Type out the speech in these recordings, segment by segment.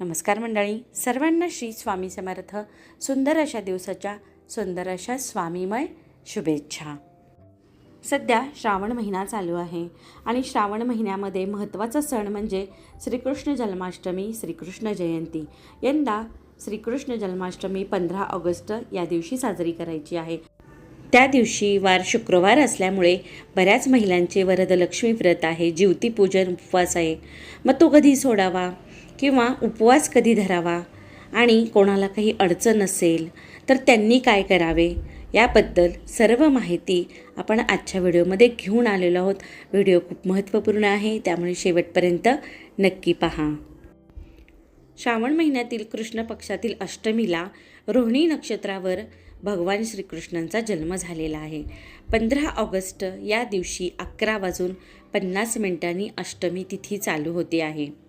नमस्कार मंडळी. सर्वांना श्री स्वामी समर्थ. सुंदर अशा दिवसाच्या सुंदर अशा स्वामीमय शुभेच्छा. सध्या श्रावण महिना चालू आहे आणि श्रावण महिन्यामध्ये महत्त्वाचा सण म्हणजे श्रीकृष्ण जन्माष्टमी श्रीकृष्ण जयंती. यंदा श्रीकृष्ण जन्माष्टमी पंधरा ऑगस्ट या दिवशी साजरी करायची आहे. त्या दिवशी वार शुक्रवार असल्यामुळे बऱ्याच महिलांचे वरदलक्ष्मी व्रत आहे जीवतीपूजन उपवास आहे. मग तो कधी सोडावा? किंवा उपवास कधी धरावा आणि कोणाला काही अडचण असेल तर त्यांनी काय करावे याबद्दल सर्व माहिती आपण आजच्या व्हिडिओमध्ये घेऊन आलेलो आहोत. व्हिडिओ खूप महत्त्वपूर्ण आहे त्यामुळे शेवटपर्यंत नक्की पहा. श्रावण महिन्यातील कृष्ण पक्षातील अष्टमीला रोहिणी नक्षत्रावर भगवान श्रीकृष्णांचा जन्म झालेला आहे. पंधरा ऑगस्ट या दिवशी अकरा वाजून पन्नास मिनिटांनी अष्टमी तिथी चालू होते आहे.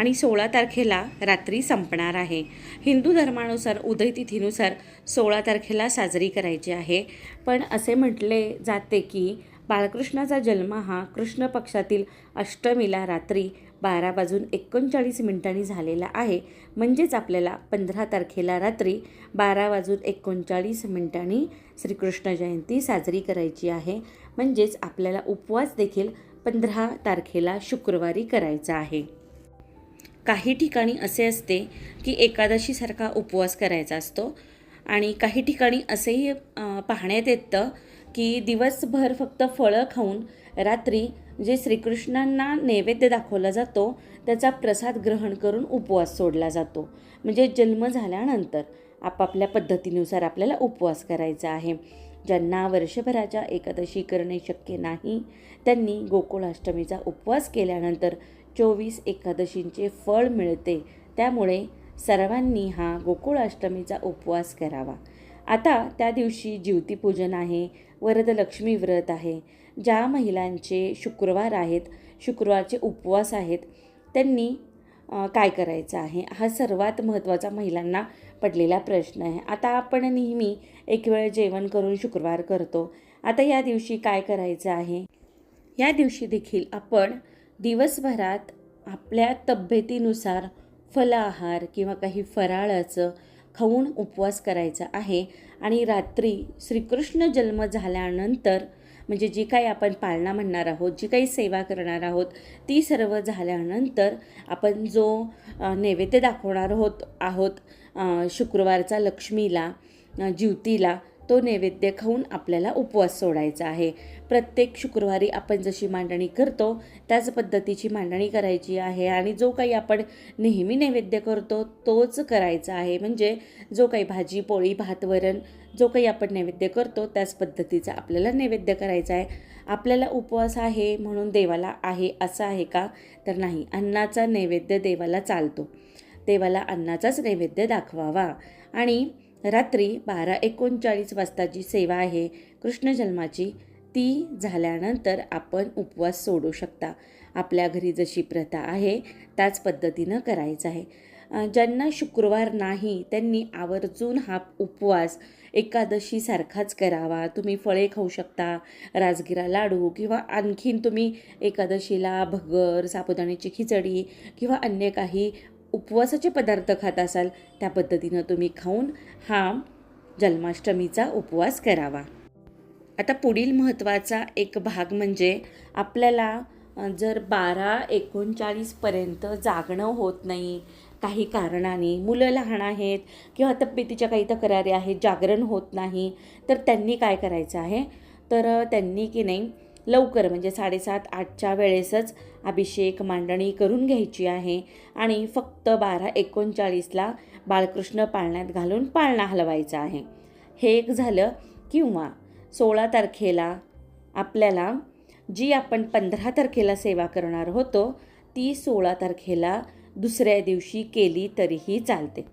आणि सोळा तारखेला रात्री संपणार आहे. हिंदू धर्मानुसार उदयतिथीनुसार सोळा तारखेला साजरी करायची आहे. पण असे म्हटले जाते की बाळकृष्णाचा जन्म हा कृष्ण पक्षातील अष्टमीला रात्री बारा वाजून एकोणचाळीस मिनिटांनी झालेला आहे. म्हणजेच आपल्याला पंधरा तारखेला रात्री बारा वाजून एकोणचाळीस मिनिटांनी श्रीकृष्ण जयंती साजरी करायची आहे. म्हणजेच आपल्याला उपवास देखील पंधरा तारखेला शुक्रवारी करायचा आहे. काही ठिकाणी असे असते की एकादशीसारखा उपवास करायचा असतो. आणि काही ठिकाणी असेही पाहण्यात येतं की दिवसभर फक्त फळं खाऊन रात्री जे श्रीकृष्णांना नैवेद्य दाखवला जातो त्याचा प्रसाद ग्रहण करून उपवास सोडला जातो. म्हणजे जन्म झाल्यानंतर आपापल्या पद्धतीनुसार आपल्याला उपवास करायचा आहे. ज्यांना वर्षभराच्या एकादशी करणे शक्य नाही त्यांनी गोकुळाष्टमीचा उपवास केल्यानंतर चोवीस एकादशींचे फळ मिळते. त्यामुळे सर्वांनी हा गोकुळाष्टमीचा उपवास करावा. आता त्या दिवशी ज्योतिपूजन आहे वरदलक्ष्मी व्रत आहे. ज्या महिलांचे शुक्रवार आहेत शुक्रवारचे उपवास आहेत त्यांनी काय करायचं आहे? हा सर्वात महत्त्वाचा महिलांना पडलेला प्रश्न आहे. आता आपण नेहमी एक वेळ जेवण करून शुक्रवार करतो. आता या दिवशी काय करायचं आहे? या दिवशी देखील आपण दिवसभरात आपल्या तब्येतीनुसार फलाहार किंवा काही फराळाचं खाऊन उपवास करायचा आहे. आणि रात्री श्रीकृष्ण जन्म झाल्यानंतर म्हणजे जी काही आपण पाळणा म्हणणार आहोत जी काही सेवा करणार आहोत ती सर्व झाल्यानंतर आपण जो नैवेद्य दाखवणार आहोत आहोत शुक्रवारचा लक्ष्मीला ज्युतीला तो नैवेद्य खाऊन आपल्याला उपवास सोडायचा आहे. प्रत्येक शुक्रवारी आपण जशी मांडणी करतो त्याच पद्धतीची मांडणी करायची आहे आणि जो काही आपण नेहमी नैवेद्य करतो तोच करायचा आहे. म्हणजे जो काही भाजी पोळी भात वरण जो काही आपण नैवेद्य करतो त्याच पद्धतीचा आपल्याला नैवेद्य करायचा आहे. आपल्याला उपवास आहे म्हणून देवाला आहे असं आहे का? तर नाही. अन्नाचा नैवेद्य देवाला चालतो. देवाला अन्नाचाच नैवेद्य दाखवावा. आणि रात्री बारा एकोणचाळीस वाजताची सेवा आहे. कृष्ण जन्माची ती झाल्यानंतर आपण उपवास सोडू शकता. आपल्या घरी जशी प्रथा आहे त्याच पद्धतीनं करायचं आहे. ज्यांना शुक्रवार नाही त्यांनी आवर्जून हा उपवास एकादशीसारखाच करावा. तुम्ही फळे खाऊ शकता राजगिरा लाडू किंवा आणखीन तुम्ही एकादशीला भगर साबुदाण्याची खिचडी किंवा अन्य काही उपवासाचे पदार्थ खात असाल त्या पद्धतीनं तुम्ही खाऊन हा जन्माष्टमीचा उपवास करावा. आता पुढील महत्त्वाचा एक भाग म्हणजे आपल्याला जर बारा एकोणचाळीसपर्यंत जागणं होत नाही काही कारणाने मुलं लहान आहेत किंवा तब्येतीच्या काही तक्रारी आहेत जागरण होत नाही तर त्यांनी काय करायचं आहे? तर त्यांनी की नाही लवकर म्हणजे साडेसात आठच्या वेळेसच अभिषेक मांडणी करून घ्यायची आहे आणि फक्त बारा एकोणचाळीसला बाळकृष्ण पाळण्यात घालून पाळणा हलवायचा आहे. हे एक झालं किंवा सोळा तारखेला आपल्याला जी आपण पंधरा तारखेला सेवा करणार होतो ती सोळा तारखेला दुसऱ्या दिवशी केली तरीही चालते.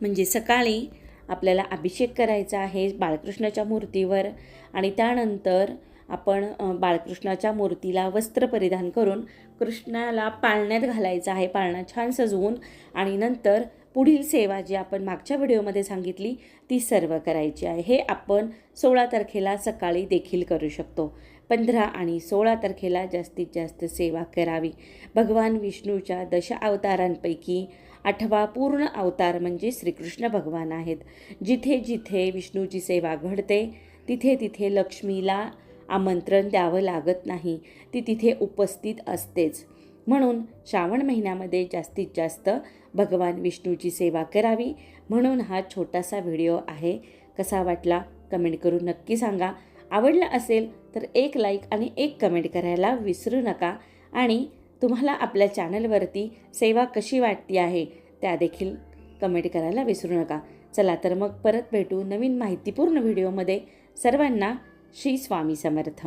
म्हणजे सकाळी आपल्याला अभिषेक करायचा आहे बाळकृष्णाच्या मूर्तीवर आणि त्यानंतर आपण बाळकृष्णाच्या मूर्तीला वस्त्र परिधान करून कृष्णाला पाळण्यात घालायचं आहे. पाळणा छान सजवून आणि नंतर पुढील सेवा जी आपण मागच्या व्हिडिओमध्ये सांगितली ती सर्व करायची आहे. हे आपण सोळा तारखेला सकाळी देखील करू शकतो. पंधरा आणि सोळा तारखेला जास्तीत जास्त सेवा करावी. भगवान विष्णूच्या दश अवतारांपैकी आठवा पूर्ण अवतार म्हणजे श्रीकृष्ण भगवान आहेत. जिथे जिथे विष्णूची सेवा घडते तिथे तिथे लक्ष्मीला आमंत्रण द्यावं लागत नाही. ती तिथे उपस्थित असतेच. म्हणून श्रावण महिन्यामध्ये जास्तीत जास्त भगवान विष्णूची सेवा करावी. म्हणून हा छोटासा व्हिडिओ आहे. कसा वाटला कमेंट करून नक्की सांगा. आवडला असेल तर एक लाईक आणि एक कमेंट करायला विसरू नका. आणि तुम्हाला आपल्या चॅनलवरती सेवा कशी वाटते आहे त्या देखील कमेंट करायला विसरू नका. चला तर मग परत भेटू नवीन माहितीपूर्ण व्हिडिओमध्ये. सर्वांना श्री स्वामी समर्थ